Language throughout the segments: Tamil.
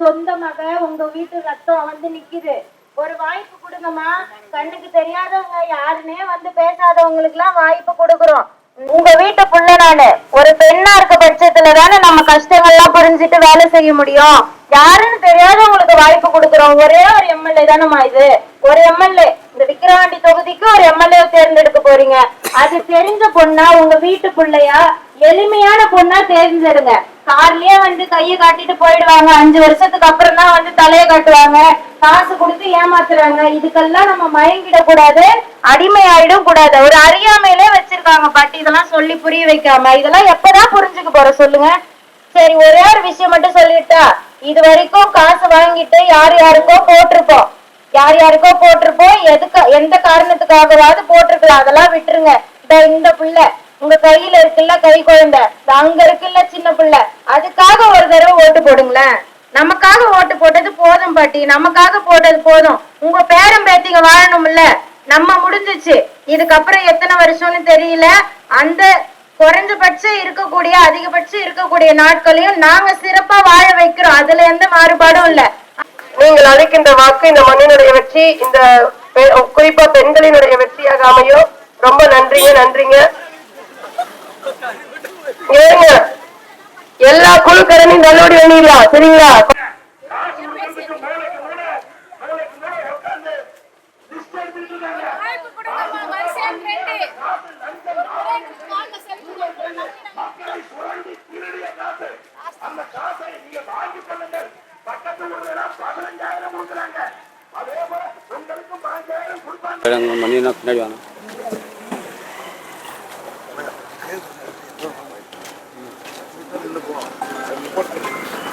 சொந்தமாக உங்க வீட்டு ரத்தம் வந்து நிக்குது. ஒரு வாய்ப்பு கொடுங்கம்மா. கண்ணுக்கு தெரியாதவங்க யாருன்னே வந்து பேசாதவங்களுக்கு எல்லாம் வாய்ப்பு கொடுக்குறோம். உங்க வீட்டு புள்ள நானு ஒரு பெண்ணா இருக்க பட்சத்துல தானே நம்ம கஷ்டங்கள்லாம் புரிஞ்சுட்டு வேலை செய்ய முடியும். யாருன்னு தெரியாதவங்களுக்கு வாய்ப்பு கொடுக்குறோம். ஒரே ஒரு எம்எல்ஏ தானம்மா இது. ஒரு எம்எல்ஏ இந்த விக்கிரவாண்டி தொகுதிக்கு ஒரு எம்எல்ஏ தேர்ந்தெடுக்க போறீங்க. அது தெரிஞ்ச பொண்ணா உங்க வீட்டு பிள்ளையா? எளிமையான பொண்ணா தேர்ந்தெடுங்க கார்லயே வந்து கையை காட்டிட்டு போயிடுவாங்க. அஞ்சு வருஷத்துக்கு அப்புறம் தான் வந்து தலைய காட்டுவாங்க. காசு கொடுத்து ஏமாத்துறாங்க. இதுக்கெல்லாம் நம்ம மயங்கிட கூடாது அடிமை ஆயிடும் கூடாது. ஒரு அறியாமையிலே வச்சிருக்காங்க பாட்டி. இதெல்லாம் சொல்லி புரிய வைக்காம. இதெல்லாம் எப்பதான் புரிஞ்சுக்க போற? சொல்லுங்க. சரி ஒரே ஒரு விஷயம் மட்டும் சொல்லிட்டா. இது வரைக்கும் காசு வாங்கிட்டு யார் யாருக்கோ போட்டிருப்போம். யார் யாருக்கோ போட்டிருப்போம். எதுக்கு எந்த காரணத்துக்காகவாவது போட்டிருக்கலாம். அதெல்லாம் விட்டுருங்க. இந்த இந்த புள்ள. உங்க கையில இருக்குல்ல கை குழந்தை அங்க இருக்குல்ல சின்ன பிள்ளை அதுக்காக ஒரு தடவை ஓட்டு போடுங்களேன். நமக்காக ஓட்டு போட்டது போதும் பாட்டி நமக்காக போட்டது போதும். உங்க பேரம் பேத்திங்க வாழணும்ல. நம்ம முடிஞ்சுச்சு. இதுக்கப்புறம் எத்தனை வருஷம்னு தெரியல. அந்த குறைஞ்சபட்சம் இருக்கக்கூடிய அதிகபட்சம் இருக்கக்கூடிய நாட்களையும் நாங்க சிறப்பா வாழ வைக்கிறோம். அதுல எந்த மாறுபாடும் இல்ல. நீங்கள் அளிக்கின்ற வாக்கு இந்த மண்ணினுடைய வெற்றி இந்த பெ- குறிப்பா பெண்களினுடைய வெற்றியாக அமையும். ரொம்ப நன்றிங்க நன்றிங்க. ஏங்க எல்லா குழுக்கரனையும் நல்லோடி பண்ணிடலாம் சரிங்களா? பின்னாடி வேணும் ഇന്ന് പോകണം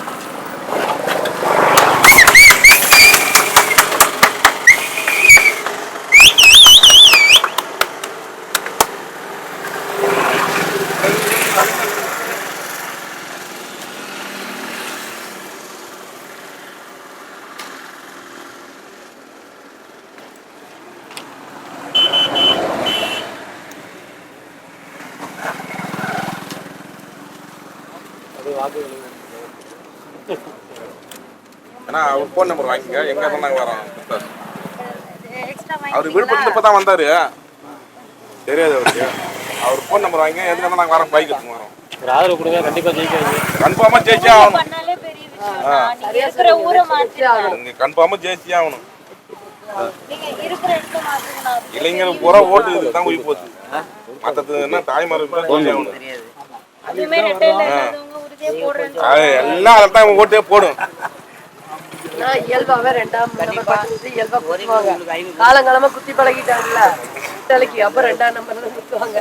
ஏன்னா அவர் ஃபோன் நம்பர் வாங்கிக்க எங்க சொன்னாங்க வரோம் அவர் விழுப்புரத்துல இப்போ தான் வந்தாரு. தெரியாது அவருக்கு. அவர் ஃபோன் நம்பர் வாங்கி எதுக்கு வந்து நாங்கள் வரோம் பைக் எடுத்துன்னு வரோம். ஒரு ஆதரவு கொடுங்க. கண்டிப்பா ஜெயிக்காது. கன்ஃபார்மாக ஜெயிச்சே ஆகணும். பண்ணாலே பெரிய விஷயம். நீங்க இருக்கிற ஊரை மாத்திருங்க. நீங்கள் கன்ஃபார்மாக ஜெயிச்சே ஆகணும். இளைஞர் பூரா ஓட்டு தான் போய் போச்சு. மற்றது என்ன தாய்மார் ஜெயிச்சே அது எல்லாம் அதில் தான் ஓட்டே போடும். நான் இயல்பாவே ரெண்டாம் இயல்பா குத்துவாங்க. காலங்காலமா குத்தி பழகிட்டாங்கல்ல. தலைக்கு அப்ப ரெண்டாம் நம்பர்ல குத்துவாங்க.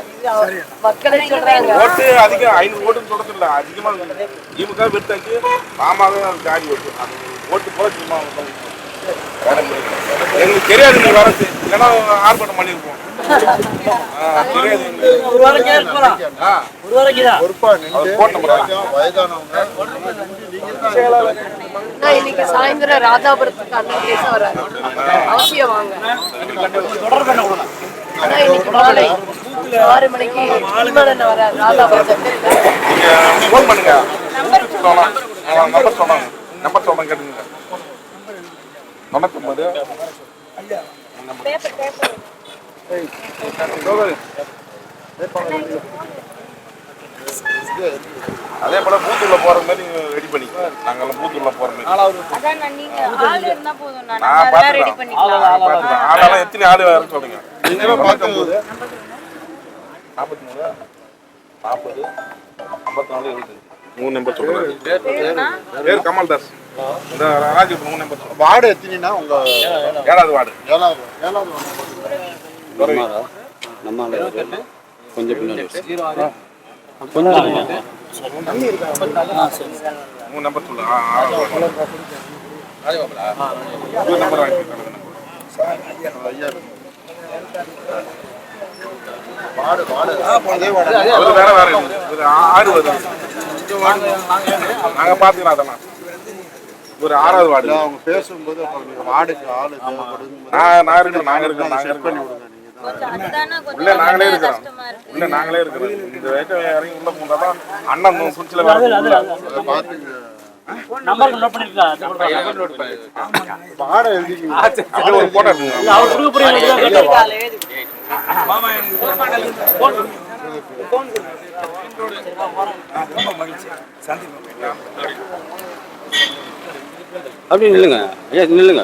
மக்களே சொல்றாங்க. ஓட்டு அதிகம் ஐநூறு ஓட்டுன்னு சொல்றது இல்லை. அதிகமாக திமுக விருத்தாச்சு மாமாவே ஜாதி ஓட்டு. ஓட்டு போல சும்மா. எங்களுக்கு தெரியாது நீ வரது இல்லைன்னா ஆர்ப்பாட்டம் பண்ணியிருப்போம். இன்னைக்கு சாயந்தரம் ராதாபுரத்துக்கு அண்ணன் பேச வராரு. அவசியம் வாங்க. ஆனா இன்னைக்கு மாலை. ஆறு மணிக்கு விமானம் வராரு ராதாபுரத்துக்கு. நீங்க ஃபோன் பண்ணுங்க. சொல்லலாம் ஆ, நம்பர் சொன்னாங்க. நம்பர் சொன்னாங்க கேட்டுங்க வணக்கம் அதே போல பூத்துள்ள போற மாதிரி ரெடி பண்ணி நாங்கெல்லாம் பூத்துள்ள போற மாதிரி. நான் நான் பாத்துக்கிறேன் ஆளெல்லாம் எத்தனை ஆளு வேற சொல்லுங்க நீங்க பார்க்கும்போது நாற்பத்தி மூணு? நாற்பது? ஐம்பத்தி நாலு எழுபது மூணு நம்பர் சொல்லுங்க பேர் கமல்தாஸ். இந்த ராஜீவ் மூணு நம்பர் சொல்லுங்க வார்டு எத்தனைனா உங்க ஏழாவது வார்டு. ஏழாவது ஏழாவது நம்ம. கொஞ்சம் பின்னாடி. கொஞ்சம். மூணு நம்பர் சொல்லு. மூணு நம்பர் வேற வேற ஆறு வருது. நாங்க பாத்துக்கிறோம் அதெல்லாம். ஒரு ஆறாவது வார்டு. அவங்க பேசும்போது அப்புறம் வார்டுக்கு ஆளு நான் இருக்கேன் நாங்க இருக்கோம் நாங்க செக் பண்ணி விடுங்க உள்ள நாங்களே இருக்கிறோம். உள்ள நாங்களே இருக்கிறோம். இந்த அண்ணன் சுவிட்சில் வர பார்த்து அப்படி நில்லுங்க. ஏ நில்லுங்க.